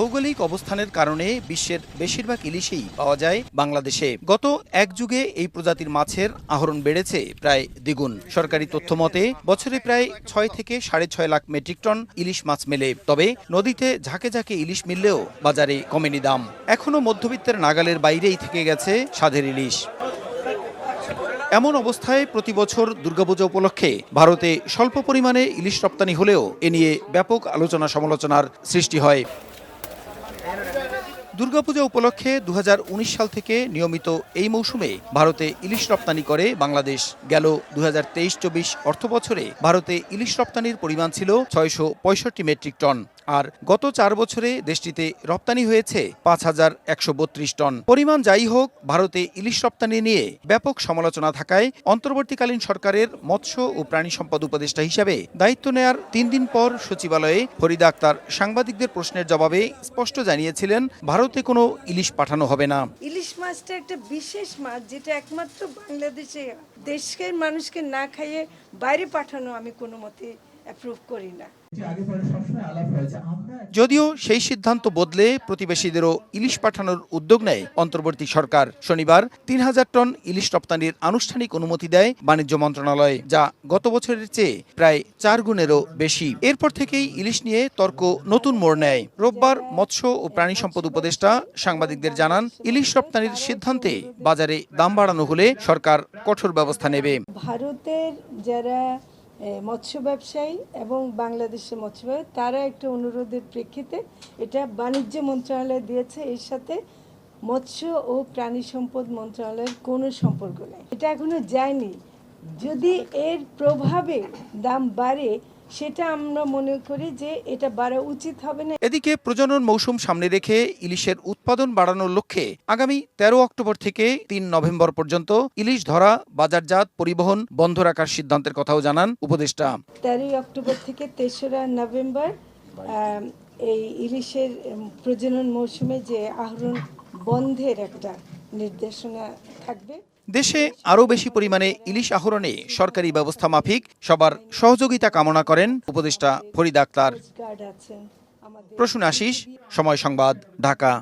ভৌগোলিক অবস্থানের কারণে বিশ্বের বেশিরভাগ ইলিশই পাওয়া যায় বাংলাদেশে। গত এক যুগে এই প্রজাতির মাছের আহরণ বেড়েছে প্রায় দ্বিগুণ। সরকারি তথ্য মতে, বছরে প্রায় ছয় থেকে সাড়ে ছয় লাখ মেট্রিক টন ইলিশ মাছ মেলে। তবে নদীতে ঝাঁকে ঝাঁকে ইলিশ মিললেও বাজারে কমেনি দাম। এখনও মধ্যবিত্তের নাগালের বাইরেই থেকে গেছে স্বাদের ইলিশ। এমন অবস্থায় প্রতি বছর দুর্গাপূজা উপলক্ষে ভারতে স্বল্প পরিমাণে ইলিশ রপ্তানি হলেও এ নিয়ে ব্যাপক আলোচনা সমালোচনার সৃষ্টি হয়। দুর্গাপূজা উপলক্ষে দুহাজার উনিশ সাল থেকে নিয়মিত এই মৌসুমে ভারতে ইলিশ রপ্তানি করে বাংলাদেশ। গেল দু হাজার তেইশ চব্বিশ অর্থ বছরে ভারতে ইলিশ রপ্তানির পরিমাণ ছিল ছয়শো পঁয়ষট্টি মেট্রিক টন। আর গত চার বছরে দেশটিতে রপ্তানি হয়েছে পাঁচ হাজার একশো বত্রিশ টন। পরিমাণ যাই হোক, ভারতে ইলিশ রপ্তানি নিয়ে ব্যাপক সমালোচনা থাকায় অন্তর্বর্তীকালীন সরকারের মৎস্য ও প্রাণী সম্পদ উপদেষ্টা হিসাবে দায়িত্ব নেয়ার তিন দিন পর সচিবালয়ে ফরিদা আক্তার সাংবাদিকদের প্রশ্নের জবাবে স্পষ্ট জানিয়েছিলেন, ভারতে কোনো ইলিশ পাঠানো হবে না। ইলিশ মাছটা একটা বিশেষ মাছ যেটা একমাত্র বাংলাদেশে দেশের মানুষকে না খাইয়ে বাইরে পাঠানো আমি কোনো মতে অ্যাপ্রুভ করি না। আগে পরে সবসময় আলাপ হয়েছে আমরা যদিও সেই সিদ্ধান্ত বদলে প্রতিবেশীদেরও ইলিশ পাঠানোর উদ্যোগ নেয় অন্তর্বর্তী সরকার। শনিবার তিন হাজার টন ইলিশ রপ্তানির আনুষ্ঠানিক অনুমতি দেয় বাণিজ্য মন্ত্রণালয় যা গত বছরের চেয়ে প্রায় চার গুণেরও বেশি। এরপর থেকেই ইলিশ নিয়ে তর্ক নতুন মোড় নেয়। রোববার মৎস্য ও প্রাণী সম্পদ উপদেষ্টা সাংবাদিকদের জানান ইলিশ রপ্তানির সিদ্ধান্তে বাজারে দাম বাড়ানো হলে সরকার কঠোর ব্যবস্থা নেবে। ভারতের যারা মৎস্য ব্যবসায়ী এবং বাংলাদেশের মৎস্য ব্যবসায়ী, তারা একটা অনুরোধের প্রেক্ষিতে এটা বাণিজ্য মন্ত্রণালয় দিয়েছে। এর সাথে মৎস্য ও প্রাণী সম্পদ মন্ত্রণালয়ের কোনো সম্পর্ক নেই। এটা এখনও যায়নি। যদি এর প্রভাবে দাম বাড়ে সেটা আমরা মনে করি যে এটা বাড়া উচিত হবে না। এদিকে প্রজনন মৌসুম সামনে রেখে ইলিশের উৎপাদন বাড়ানোর লক্ষ্যে আগামী তেরো অক্টোবর থেকে তিন নভেম্বর পর্যন্ত ইলিশ ধরা বাজারজাত পরিবহন বন্ধ রাখার সিদ্ধান্তের কথাও জানান উপদেষ্টা। তেরোই অক্টোবর থেকে তেসরা নভেম্বর এই ইলিশের প্রজনন মৌসুমে যে আহরণ বন্ধের একটা নির্দেশনা থাকবে। দেশে আরও বেশি পরিমাণে ইলিশ আহরণে সরকারি ব্যবস্থা মাফিক সবার সহযোগিতা কামনা করেন উপদেষ্টা ফরিদ আক্তার। প্রসূন আশিস সময় সংবাদ ঢাকা।